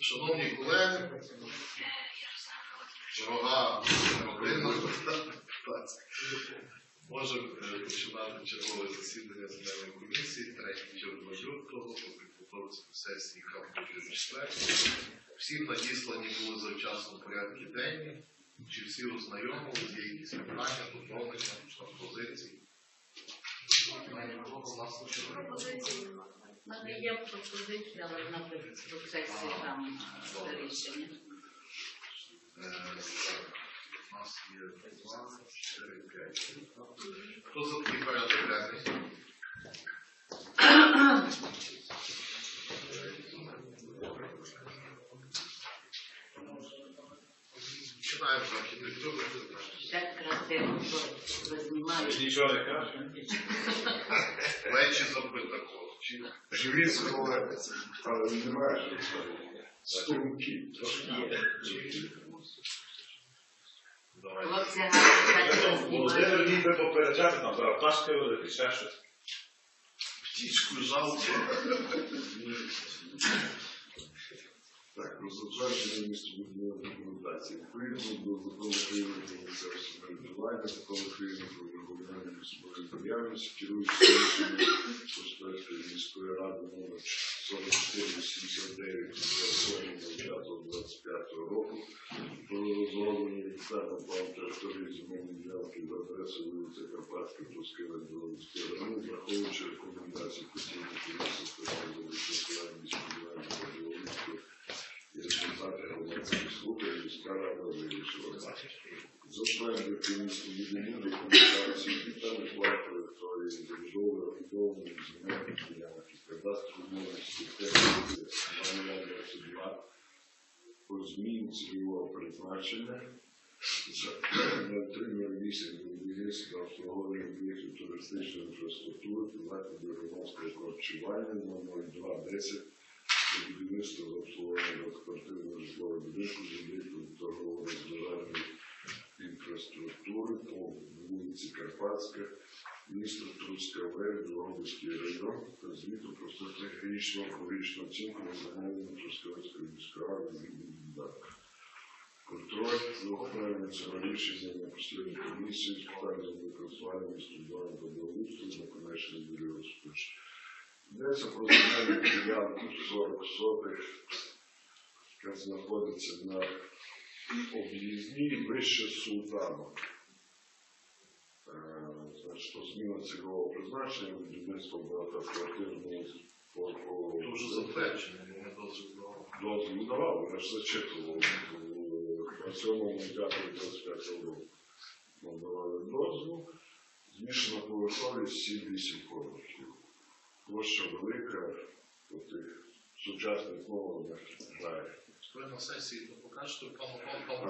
Шановні колеги, дорога родина, можемо е, починати чергове засідання земельної комісії, третій червня лютого, по сесії Кам'янської четвер. Всім надіслані були завчасно порядки денні. Чи всі ознайомилися, є якісь питання, доповнення, пропозиції? Пропозиції немає. У мене є пропозиція, але на процесі там буде рішення. Е, У нас є 2, 4, 5. Хто за такий порядок денний? Починаємо з архітектури. Так красиво, що ви знімаєте. Нічого не каже. Плечі запитако. Чи Живіться колеться, але немає струмки. давай. Хлопці гарно так Володимир знімають. ніби попереджати, там зараз пташки великі, ще щось. Птічку жалко. Так, про затвердження містобудівної документації. Відповідно до закону України про місцеве самоврядування, закону України про регулювання містобудівної діяльності, керуючи рішенням міської ради номер 4489 25 року про розроблення відповідно план території земельної ділянки за адресою вулиця Карпатська, Трускава, Білоруської району, враховуючи рекомендації постійної комісії з питань міської ради і результати громадських слухань міська рада вирішила. Затвердити містобудівну документацію та плату території забудови орієнтованої земельної ділянки, кадастру мовності, техніки, 22 по зміні цільового призначення за 0308 будівництва обслуговування об'єктів туристичної інфраструктури та закладів громадського харчування номер 0210 для будівництва обслуговування багатоквартирного житлового будинку з об'єктів торгово розважальної інфраструктури по вулиці Карпатська, місто Труська В, Дрогобицький район та звіту про стратегічну екологічну оцінку національної Трускавецької міської ради Контроль ухваленням цього рішення на комісії з питань землекористування містобудування та благоустрою на розпиш. Йдеться про земельну ділянку 40 сотих, яка знаходиться на об'їзній вище султану. Е, Значить, зміна цільового призначення, будівництво багатоквартирного по- Дуже затвердження, не дозволено. дозвіл давав, я ж зачитував на цьому 25 року. Нам давали дозвіл, змішана поверховість 7-8 поверхів. Площа велика, по тих сучасних нормах грає. Ви на сесії покажете, пану пану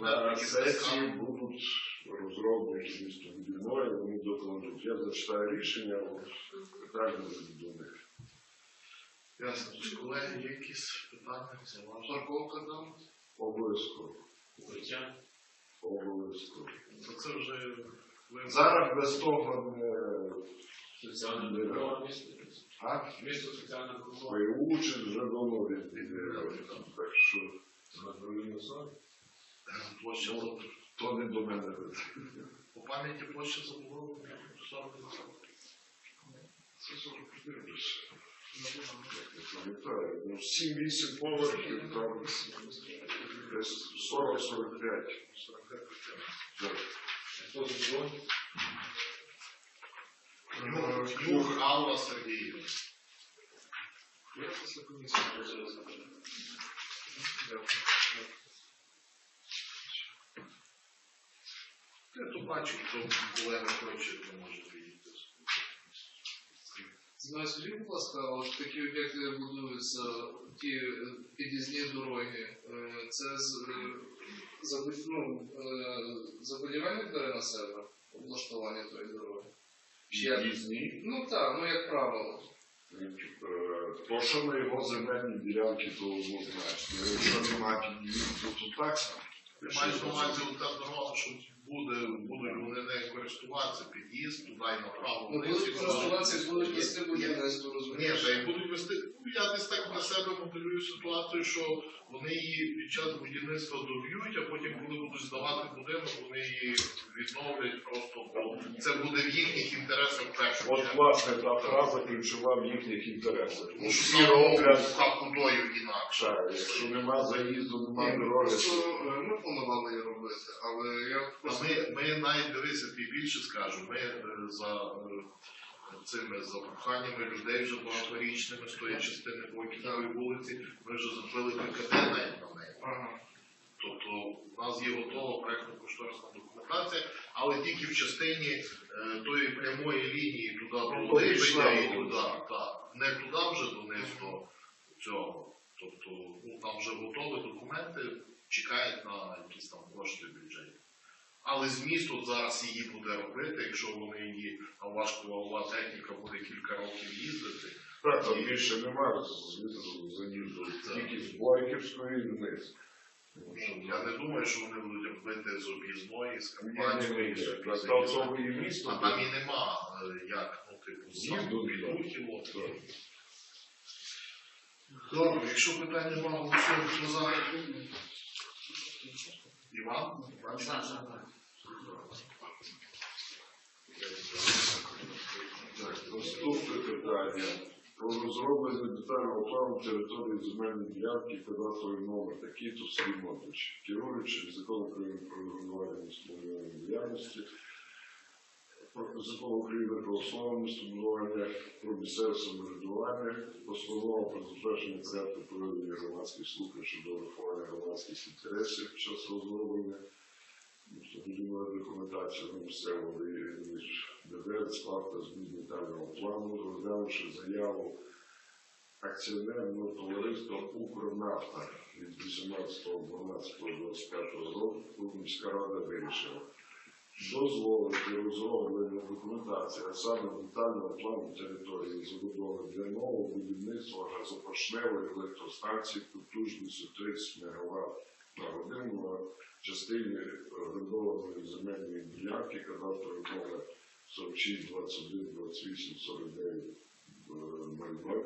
На сесії, будуть розроблені містобудівної, вони докладуть. Я зачитаю рішення, от питання будуть до них. Ясно. Колеги, є якісь питання? Парковка там? Обов'язково. Обов'язково. Це вже Зараз без того не Соціальна Не Місто соціальна допомога. свої вже давно відбіде. Так що площа то не до мене. по пам'яті площа забудови 40 Це 44. Не пам'ятаю. Ну, 7-8 поверхів, там 40-45. Так. Хто Юг Алла Сергіївна. Я то бачу, хто колега хоче, то може приїхати. Скажіть, будь ласка, от такі об'єкти будуються, ті під'їзні дороги, е, це з, е, забу- ну, е, забудівельник бере на себе облаштування тої дороги? Різні. Ну так, ну як правило. Е, То, що на його земельні ділянки, то однозначно. Якщо немає під'їзду, то так само. Ти маєш на увазі дорога, що буде, будуть вони не користуватися під'їзд туди і направо. Ну, будуть користуватися, будуть вести будівництво, Ні, розумієш? та й будуть вести. Ну, я десь так для себе моделюю ситуацію, що вони її під час будівництва доб'ють, а потім, коли будуть здавати будинок, вони її відновлять просто, бо це буде в їхніх інтересах в першу От, власне, та фраза ключова в їхніх інтересах. Тому що Всі роблять, роблять кудою інакше. так, якщо нема заїзду, нема дороги, Просто е, ми планували її робити, але я просто... ми, ми навіть дивися, більше скажу, ми е, за е, цими за проханнями людей вже багаторічними з тої частини по Китовій вулиці, ми вже закрили ККД навіть на неї. Ага. Тобто у нас є готова проєктно-кошторисна документація, але тільки в частині е, тої прямої лінії туди до Ну, пішла і вулиця. туди, так. Не туди вже донизу цього. Тобто ну, там вже готові документи, чекають на якісь там кошти в бюджеті. Але зміст от зараз її буде робити, якщо вони її важкова техніка буде кілька років їздити. Так, там більше немає заїзду, тільки з Бойківської і вниз. Ну, Я не думаю, що вони будуть робити з об'їзної, з ні, з місто. А там і нема, е, як, ну, типу, З'їзду, підрухів. Добре, якщо питань нема, голосуємо, хто за. Іван? Іван? За, за. Так, Про розроблення детального плану території земельної ділянки і кадастровий номер. Такий то Сергій Керуючи законом України про регулювання містобудівної діяльності, закон України про основу містобудування, про місцеве самоврядування, постанова про затвердження порядку проведення громадських слухань щодо врахування громадських інтересів під час розроблення Будівної документації на місцевого рівня ДД, склад та змін детального плану, розглянувши заяву акціонерного товариства «Укрнафта» від 18.12.25 року міська рада вирішила. Дозволити розроблення документації, а саме детального плану території забудови для нового будівництва газопоршневої електростанції потужністю 30 МВт на годину на частині орендованої земельної ділянки кадастровий номер 46 21 28 49 02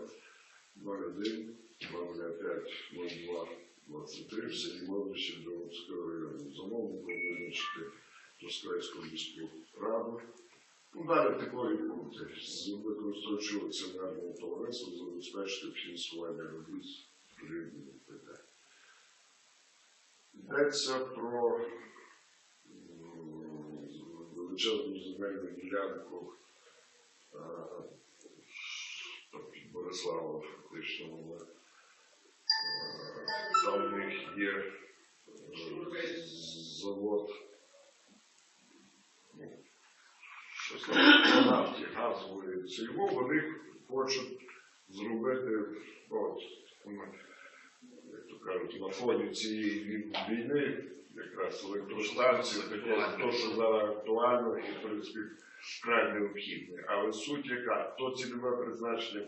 01 05 02 23 в селі Мовичі Донецького району. Замовником визначити Москвецьку міську раду. Ну, далі такої пункти. З використовуючого акціонерного товариства забезпечити фінансування робіт рівні питання. Йдеться про величезну земельну ділянку е, під Бориславом, фактично. Е, Там в них є е, завод. ну, нафті газової. Цільмо вони хочуть зробити, от, кажуть, на фоні цієї війни, якраз електростанції, таке, то, що зараз актуально і, в принципі, вкрай необхідне. Але суть яка, то цільове призначення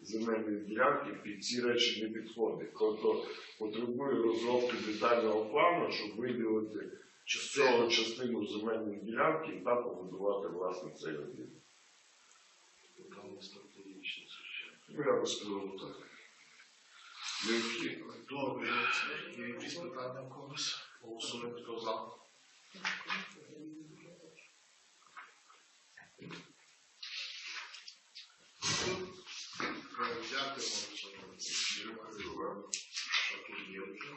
земельної ділянки під ці речі не підходить. Тобто потребує розробки детального плану, щоб виділити з цього частину земельної ділянки та побудувати власне цей об'єкт. Ну, я би сказав так. Необхідно. Добре, є якісь питання в когось? Голосуємо, хто за. Дякуємо. Дякуємо. А тут є вже.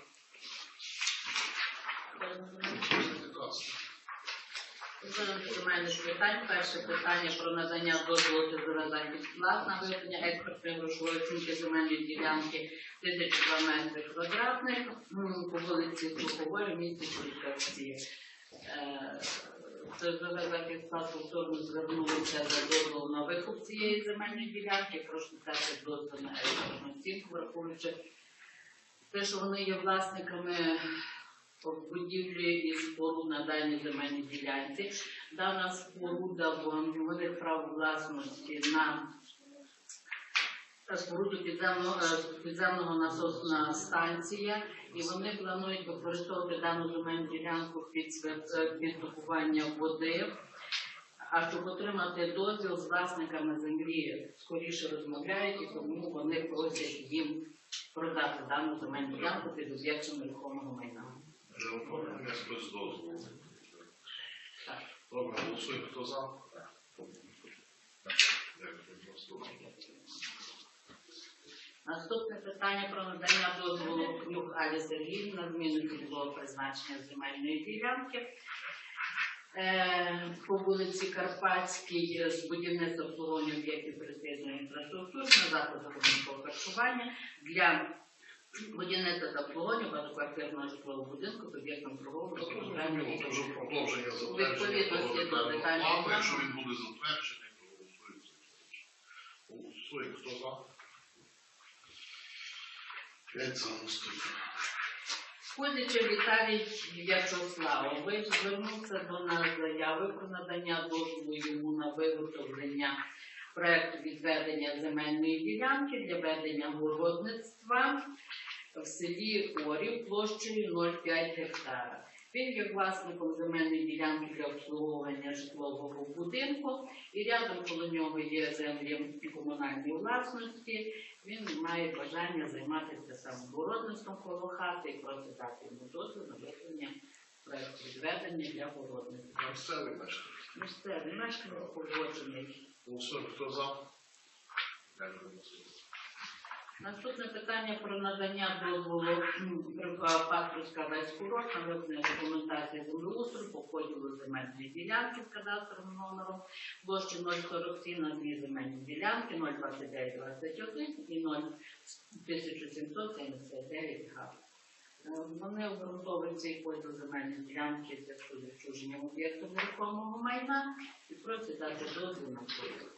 Зараз земельних питань. Перше питання про надання дозволу та захист плат на ведення експертної грошової оцінки земельної ділянки 1002 метри квадратних по вулиці Сухової в місті Черкасі. Е, ТЗВ захист плат повторно звернулися за дозволом на викуп цієї земельної ділянки. Прошу дати дозвіл на експертну оцінку, враховуючи те, що вони є власниками будівлі і споруд на даній земельній ділянці. Дана споруда, бо в право власності на споруду підземного, е, підземного насосна станція, і вони планують використовувати дану земельну ділянку під, е, під добування води. А щоб отримати дозвіл з власниками землі скоріше розмовляють, і тому вони просять їм продати дану земельну ділянку під об'єктом нерухомого майна. Вже оформлення без дозволу. Так. Добре, голосуємо. Хто за? Наступне. Питання про надання дозволу Клюк Алі Сергіївні на зміну цільового призначення земельної ділянки. Е, По вулиці Карпатській з будівництва обслуговування об'єктів пересвітної інфраструктури на громадського харчування для будівництва та обслуговування багатоквартирного житлового будинку з об'єктом торгового вже продовження затвердження Відповідності до детального детального плану. Якщо він буде затверджений, то голосуємо. Голосуємо. Хто за? П'ять за наступне. Ходячи Віталій В'ячеславович звернувся до нас з заяви про надання дозволу йому на виготовлення проекту відведення земельної ділянки для ведення городництва в селі Орів площею 0,5 гектара. Він є власником земельної ділянки для обслуговування житлового будинку, і рядом коло нього є землі комунальної власності. Він має бажання займатися самогородництвом коло хати і просить дати йому дозвіл на виконання проекту відведення для городництва. Місцевий мешканець погоджений. Голосуємо. Хто за? Наступне. Питання про надання дозволу Пасторська весь курорт на виконання документації землеустрою по поділу земельної ділянки з кадастровим номером площі 047 на дві земельні ділянки 02921 і 01779 га. Вони обґрунтовують цей поділ земельної ділянки в зв'язку з відчуженням об'єкту нерухомого майна і просять дати дозвіл на поділ.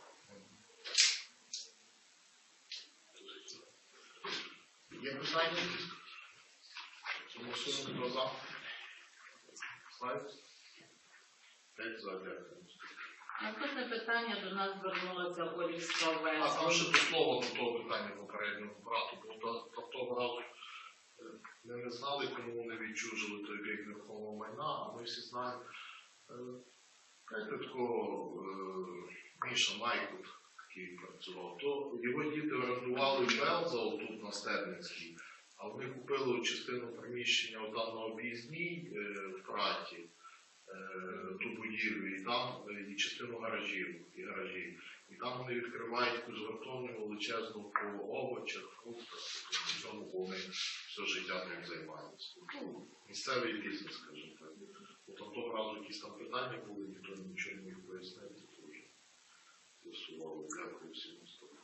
Є питання? Голосуємо. Хто за? Знаєте? П'ять за. Дякую. Наступне питання до нас звернулася Олівська А там ще до слова до того питання попереднього брату, бо то- того разу е, ми не знали, кому вони відчужили той об'єкт нерухомого майна, а ми всі знаємо. Знаєте, такого е, Міша Майкут, який працював, то його діти орендували Белза тут на Стерницькій, а вони купили частину приміщення у даному об'їзній е, в Праті, е, ту будівлю, і там і частину гаражів, і гаражів. І там вони відкривають якусь гуртовню величезну по овочах, фруктах, в цьому вони все життя ним займаються. Ну, місцевий бізнес, скажімо так. Бо там того разу якісь там питання були, ніхто нічого не міг пояснити, то вже з'ясували. Дякую всім наступним.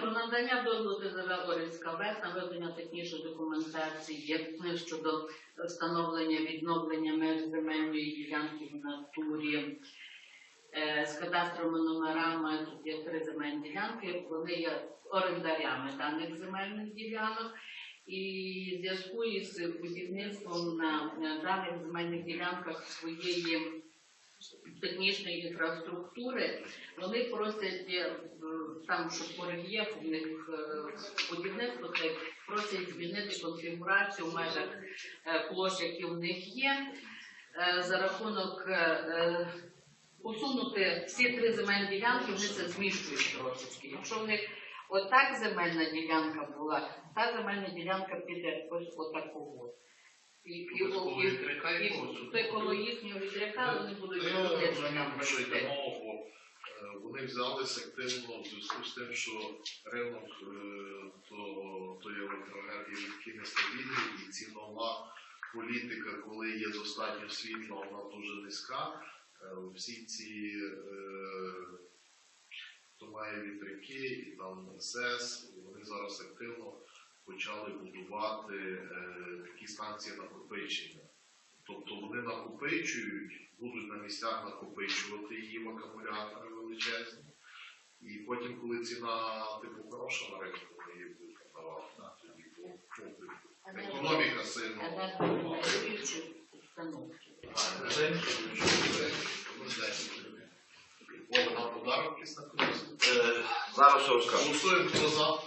Про надання дозволу ТЗВ Орівська ВЕС на виконання технічної документації е, щодо встановлення відновлення меж земельної ділянки в натурі з кадастровими номерами. Тут є три земельні ділянки. Вони є орендарями даних земельних ділянок. І в зв'язку із будівництвом на е, даних земельних ділянках своєї технічної інфраструктури, вони просять е, там, щоб по рельєфу в них е, будівництво, просять змінити конфігурацію в межах е, площ, які в них є, е, за рахунок е, е, усунути всі три земельні ділянки, вони це зміщують трошечки. Якщо в них отак земельна ділянка була, та земельна ділянка піде ось отакого. І, коло їхнього вітряка, вони будуть робити вони взялися активно в зв'язку з тим, що ринок е, то- тої електроенергії такий нестабільний і цінова політика, коли є достатньо світла, вона дуже низька. Е, Всі ці е, хто має вітряки і там СЕС, вони зараз активно почали будувати е, такі станції накопичення. Тобто вони накопичують, будуть на місцях накопичувати в акумулятори величезні. І потім, коли ціна типу хороша на ринку, вони її будуть продавати. Тоді, ну, Економіка сильно. Зараз все розкажу. Голосуємо, хто за.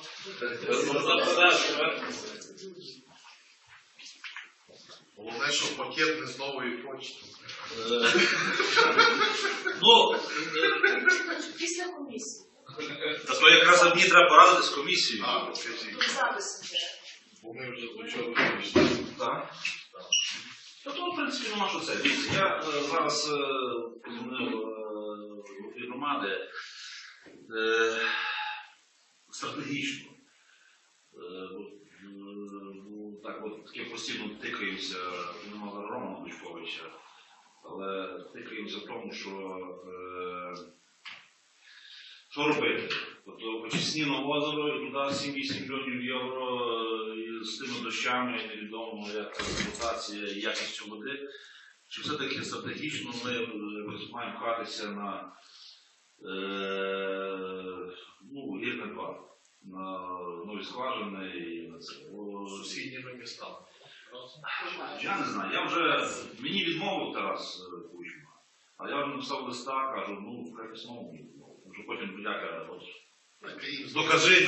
Головне, що пакет не з нової почти. Ну, Після комісії. та то якраз мені треба порадити з комісією. А, скажіть, запис ми вже до чого. Так. Ну, то, в принципі, нема що це. Я е, зараз е, позвонив е, громади е, стратегічно. Е, ну, так, от таке постійно тикаюся, нема зараз Романа Бучковича, але тикаємося в тому, що е, що робити? Тобто очисні на озеро і туди 7-8 мільйонів євро е, з тими дощами, і невідомо як експлуатація і якістю води. Чи все-таки стратегічно ми е, якось маємо пхатися на е, ну, гірне 2, на нові скважини і на це. Бо Сусідніми містами. я не знаю, я вже мені відмовив Тарас е, Кучма, а я вже написав листа, кажу, ну хай письмо мені Що потім подяка от, Докажи,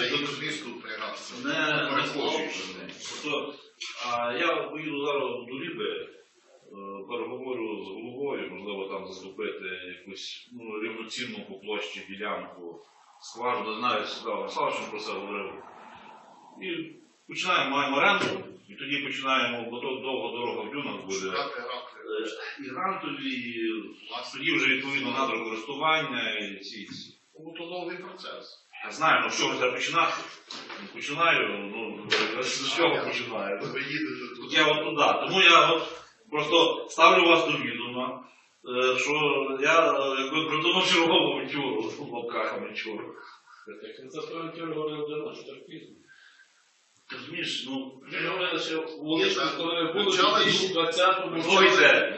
не перехочуєш. Тобто, а я поїду зараз до Ліби, е, переговорю з головою, можливо, там заступити якусь ну, рівноцінну по площі ділянку, скважину, не знаю, сказав, Руславович про це говорив. І починаємо, маємо оренду, і тоді починаємо, бо то довго дорога в дюнах буде. Е, І грантові, і тоді вже відповідно надрокористування і ці. Ці. То довгий процес. Я знаю, ну що треба починати. Починаю, ну з чого починаю? Ви їдете я от туди. Тому я от просто ставлю вас до відома, е, що я е, якби придумав чергову авантюру, в лапках авантюру. Це про авантюру говорив давно, що так пізно. Ти розумієш, ну, Ми говорили, що у коли було в Почали, 2020-му,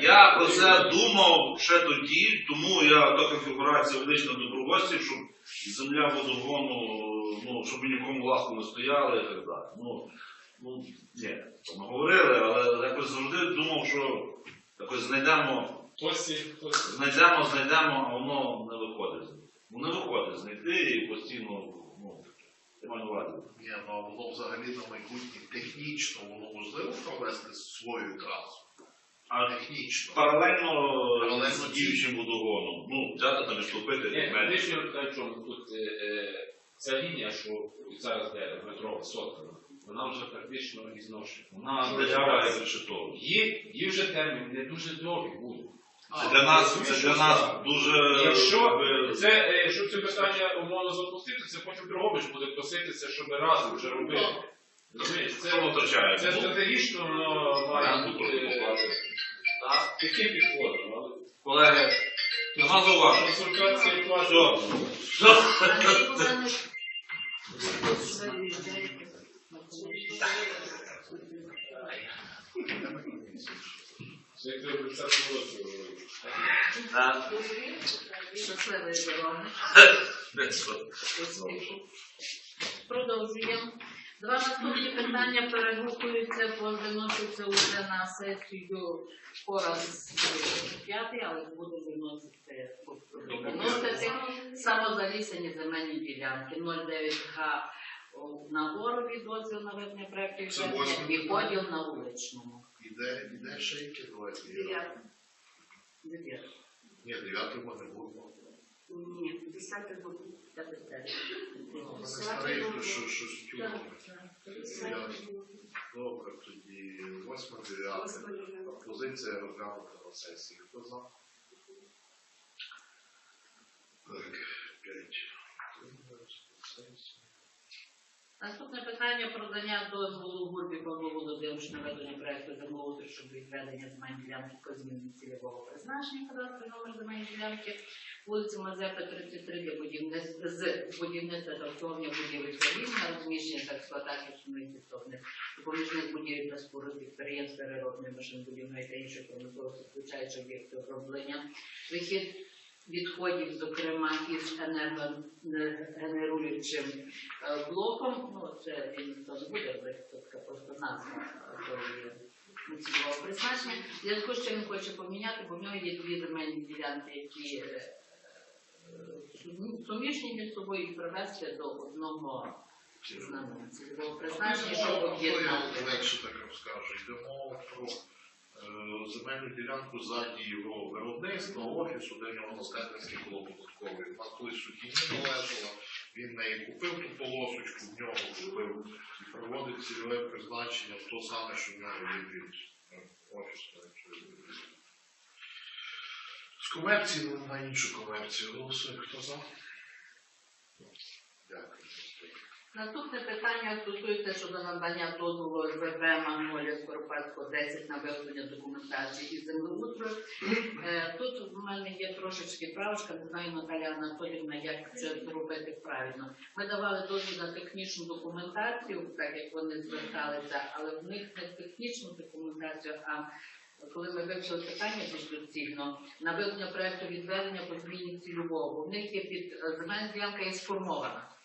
я про це думав ще тоді, тому я та конфігурація велична добровольців, щоб земля водогону, ну, щоб ми нікому ласку не стояли і так далі. Ну, ну ні, ми говорили, але якось завжди думав, що якось знайдемо хтось, хтось Знайдемо, знайдемо, а воно не виходить. Ну не виходить знайти і постійно, ну, я маю на увазі. Ні, ну а воно взагалі на майбутнє технічно воно можливо провести свою трасу. А Технічно. паралельно, Паралельно з діючим водогоном, ну, взяти там і вступити Ні, мене. вирішую в чому. Тут е, е, ця лінія, що зараз де метро сотка, вона вже практично ізношена. Вона делява як решетова. Її, її вже термін не дуже довгий буде. Це для нас, це для нас дуже Якщо якби, це, е, якщо це питання умовно запустити, це потім Дрогобич буде проситися, щоб разом вже робили. Розумієш, що це, ми втрачаємо. це Ну, стратегічно воно має оренду бути е, покласти. так, таким підходом. але Колеги, нема зауважень. Консультації Все. платять. Все. Це як треба 30 років. А, Щасливої дороги. Продовжуємо. Два наступні питання перегукуються, бо виносяться вже на сесію пораз п'ятий, але буде виносити виносити самозалісені земельні ділянки 09 га на горові дозвіл на ведення проєктів і поділ на вуличному. Іде, іде ще які давайте. Дев'яте. Ні, дев'ятого не буде. Ні, десяте буде. Вони старий, то що, що ж Так, тюрми. Десяте буде. Добре, тоді восьме, дев'яте. Пропозиція розглянути на сесії. Хто за? Так, п'ять. Наступне питання про дання дозволу Гурбі Павлу Володимировичу на ведення проекту замовити щодо відведення земельної ділянки по зміні цільового призначення кадастровий номер земельної ділянки вулиці Мазепи 33 для будівництва з будівництва та обслуговування будівель на розміщення та експлуатацію підсобних допоміжних будівель та споруд підприємств переробної машинобудівної та іншої промисловості, включаючи об'єкти оброблення, вихід відходів, зокрема із енергогенеруючим е, блоком, ну це він не буде це така просто назва е, цільового призначення. Зв'язку з чим він хоче поміняти, бо в нього є дві земельні ділянки, які е, сумі- суміжні між собою і привести до одного призначення, щоб Ну, об'єднати. я легше так розкажу. Йдемо про е, земельну ділянку ззаді його виробництва, офісу, де в нього на Скатинській було податковий. Вона колись сухіні належала, він неї купив ту полосочку, в нього купив і проводить цільове призначення в то саме, що в нього є від е, офісу. З комерції ну, на іншу комерцію. Голосує, хто за? Дякую. Наступне питання стосується щодо надання дозволу СББ Магнолія Скоропадського 10 на виготовлення документації і землеустрою. Е, Тут в мене є трошечки правочка, не знаю Наталя Анатолівна, як це зробити правильно. Ми давали дозвіл на технічну документацію, так як вони зверталися, але в них не технічну документацію, а коли ми вивчили питання доцільно, на виготовлення проекту відведення по зміні цільового, в них є під земельна ділянка є сформована.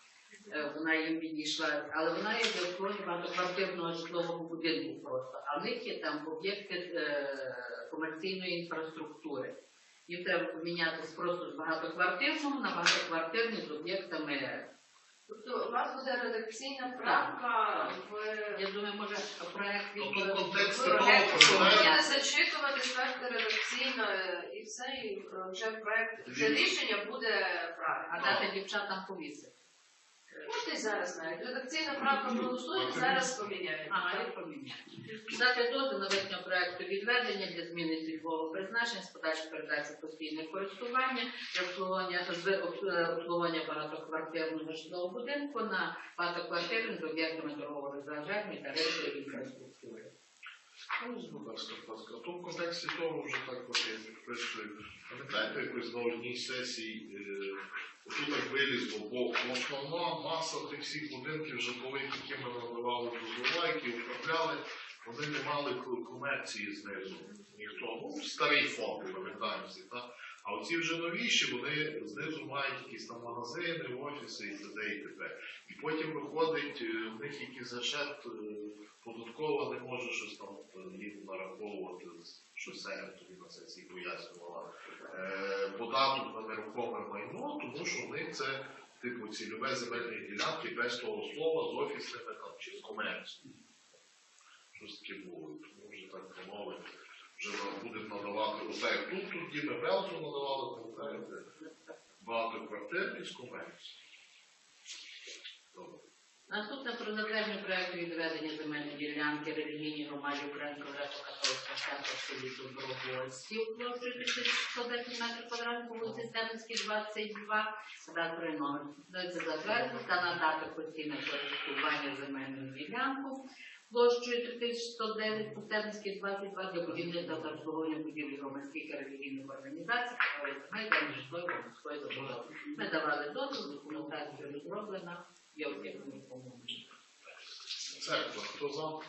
Е, вона їм підійшла, але вона є для обслуговування багатоквартирного житлового будинку просто. А в них є там об'єкти е, комерційної інфраструктури. Їм треба помінятися просто з багатоквартирного на багатоквартирний з об'єктами. Тобто у вас буде редакційна правка в Я думаю, може проект Тобто контекст проект поміняти. Зачитувати, скажете редакційно е, і все, і вже проект, вже рішення буде а дати дівчатам повісити. Можете і зараз навіть. Редакційна правка голосує, зараз поміняємо. Ага, і поміняти. Дати дозвіл на визнання проекту відведення для зміни цільового призначення з подальшою передачі постійне користування для обслуговування з обслуговування багатоквартирного житлового будинку на багатоквартирний з об'єктами торгового розважання та речової інфраструктури. Ну, будь ласка, будь ласка. То в контексті того вже так я підписую. Пам'ятаєте, якось на одній сесії е, тут так вилізло, бо основна маса тих всіх будинків житлових, які ми надавали дозвола, які управляли, вони не мали комерції знизу. Ніхто. Ну, старий фонд, пам'ятаємо всі, так? А оці вже новіші, вони знизу мають якісь там магазини, офіси і т.д. і т.п. І потім виходить, е, в них якийсь зашет е, податкова не може щось там е, їм нараховувати, щось Сеня тобі на сесії пояснювала. Е, податок на нерухоме майно, тому що в них це типу цільове земельні ділянки без того слова з офісними там чи з комерцією. Щось таке було. Тому вже так промови вже будемо надавати оце як тут, тут Діме Белзу надавали, пам'ятаєте, багатоквартирні з комерцією. Наступне про затвердження проекту відведення земельної ділянки релігійній громаді Українського греко-католицького центру в селі Добровольськів площею 1110 метрів квадратних вулиці Стеминській, 22, кадастровий номер. Це затвердити та надати постійне користування земельною ділянку площею 3109 по Стеминській, 22 для будівництва та обслуговування будівлі громадських релігійних організацій, для житлової громадської забудови. Ми давали дозвіл, документація розроблена. Я об'єктивно допомогу. Церква, хто за?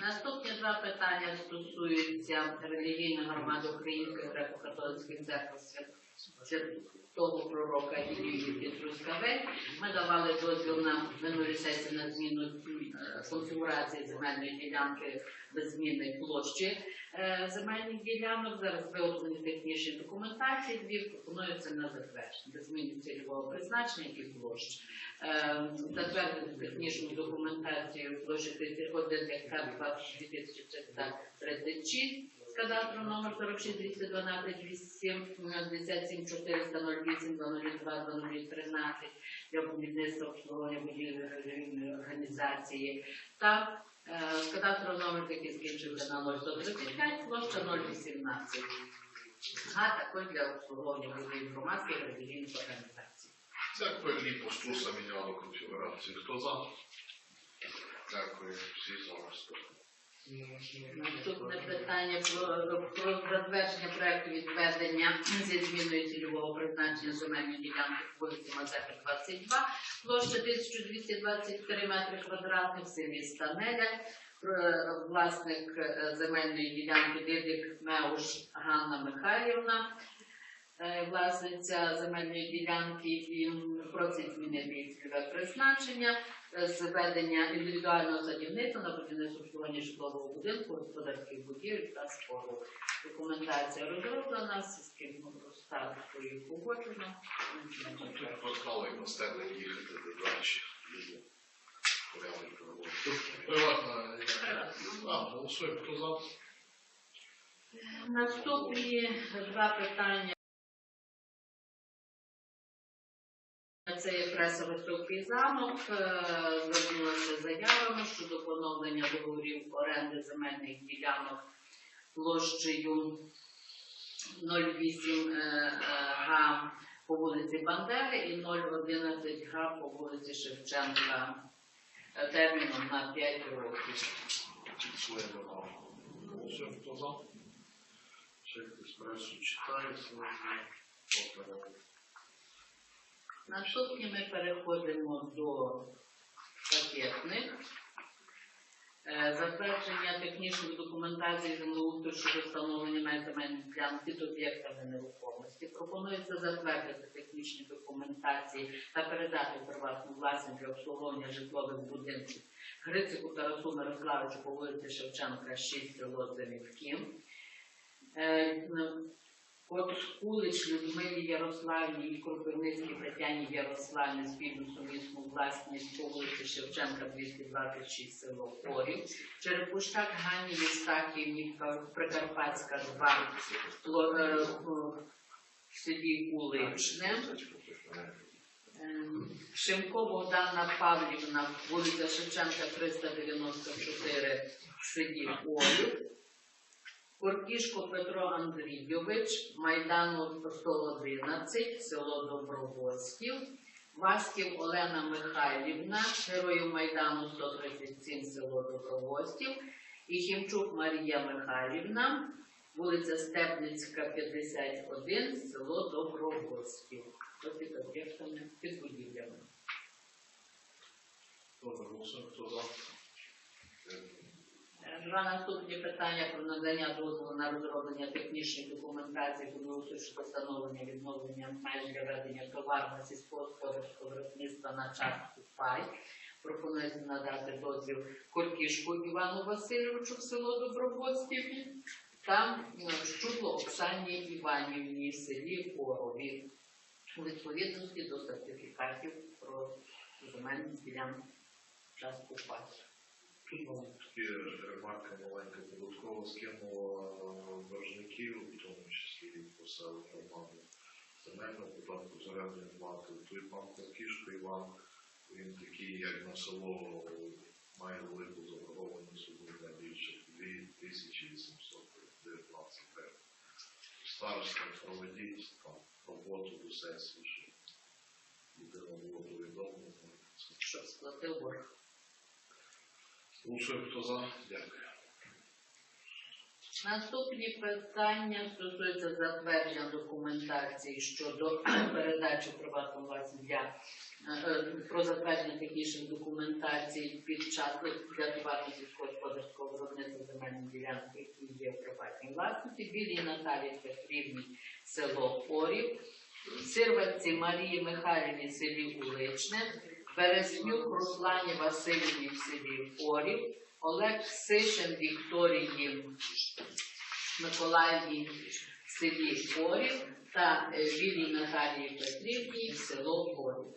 Наступні два питання стосуються релігійної громади Української греко-католицької церкви Святого пророка Ілії Петруськавель. Ми давали дозвіл на минулій сесії на зміну е, конфігурації земельної ділянки без зміни площі е, земельних ділянок. Зараз виготовлені технічні документації, дві пропонуються на затвердження без зміни цільового призначення і площ. Е, Затвердити технічну документацію площі 31 гектар 2336 з кадастру номер 46 212 8 57 400 08 202 013 для будівництва обслуговування будівлі релігійної організації та е, кадастру номер, який скінчився на 0135, площа 018. А також для обслуговування будівлі громадських релігійних організацій. Церква Ліпосту заміняла конфігурацію. Хто за? Дякую. Всі за вас. Наступне питання про, затвердження проекту відведення зі зміною цільового призначення земельної ділянки вулиці Мазепи 22, площа 1223 метри квадратних в селі Станеля. Власник е, земельної ділянки Дидик Меуш Ганна Михайлівна. Е, власниця земельної ділянки і просить змінити цільове призначення е, з ведення індивідуального садівництва на будівництво обслуговування житлового будинку, господарських будівель та споруд. Документація розроблена, їхати до приватна голосуємо, хто за? Наступні два питання. Це є преса Високий замок. Е, Звернулася заявами щодо поновлення договорів оренди земельних ділянок площею 0,8 е, е, га по вулиці Бандери і 0,11 га по вулиці Шевченка терміном на 5 років. Голосуємо, хто за? Ще хтось. Наступні ми переходимо до пакетних. Е, Затвердження технічної документації землеустрою щодо встановлення земельних ділянок під об'єктами нерухомості. Пропонується затвердити технічні документації та передати приватну власність для обслуговування житлових будинків Грицику Тарасу Мирославичу по вулиці Шевченка, 6 село. От Кулич Людмилі Ярославні і Кропивницькій Тетяні Ярославні спільну сумісну власність по вулиці Шевченка 226 село Орів, Черепущак Гані Єстахівні Прикарпатська 2 Фло- е, в селі Уличне. Ем, Шимко Богдана Павлівна, вулиця Шевченка 394 в селі Орів. Коркішко Петро Андрійович, Майдану 111, село Добровольськів, Васьків Олена Михайлівна, Герою Майдану 137, село Добровольськів, Хімчук Марія Михайлівна, вулиця Степницька, 51, село Добровольськів. Ось під об'єктами, під будівлями. Хто за? Два наступні питання про надання дозволу на розроблення технічної документації щодо встановлення відновлення меж для ведення товарного сільськогосподарського виробництва на частку пай. Пропонується надати дозвіл Коркішку Івану Васильовичу в село Добровольськів та е, Щудло Оксані Іванівні в селі Орові у відповідності до сертифікатів про земельні ділянки частку пай. Маленька додатково скинула е, боржників, в тому числі і посели громади земельного податку з орендної плати. Той пан Киркішко Іван, він такий, як на село, має велику заборгованість на більше 2819 гривень. Староста проведіть там роботу до сесії, щоб людина було повідомлено. Що сплатив борг. Голосуємо, хто за? Дякую. Наступні питання стосуються затвердження документації щодо передачі приватну власність е, е, про затвердження технічної документації під час для товарно сільськогосподарського виробництва земельної ділянки, які є в приватній власності, білій Наталії Петрівні, село Орів, Сирватці Марії Михайлівні селі Уличне, Березнюк Руслані Васильівні в селі Орів, Олег Сишин Вікторії Миколаївні в селі Орів та е, Наталії Петрівні в село Орів.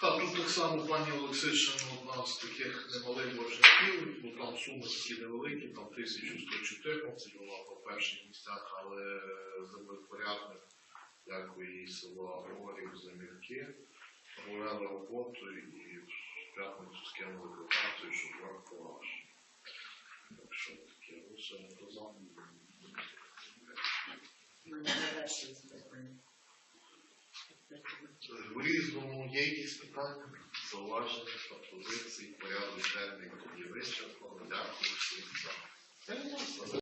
Так, тут так само пані Олексишин одна з таких немалих боржників, бо там суми такі невеликі, там 1114, вона по перших місцях, але землепорядник, як і її село Орів, Замірки, провели роботу і в п'ятницю скинули квитанцію, щоб врахував. Так що таке, за. Ми не питання. В різному є якісь питання, зауваження, пропозиції, порядок денний є вичерпано. Дякую всім за.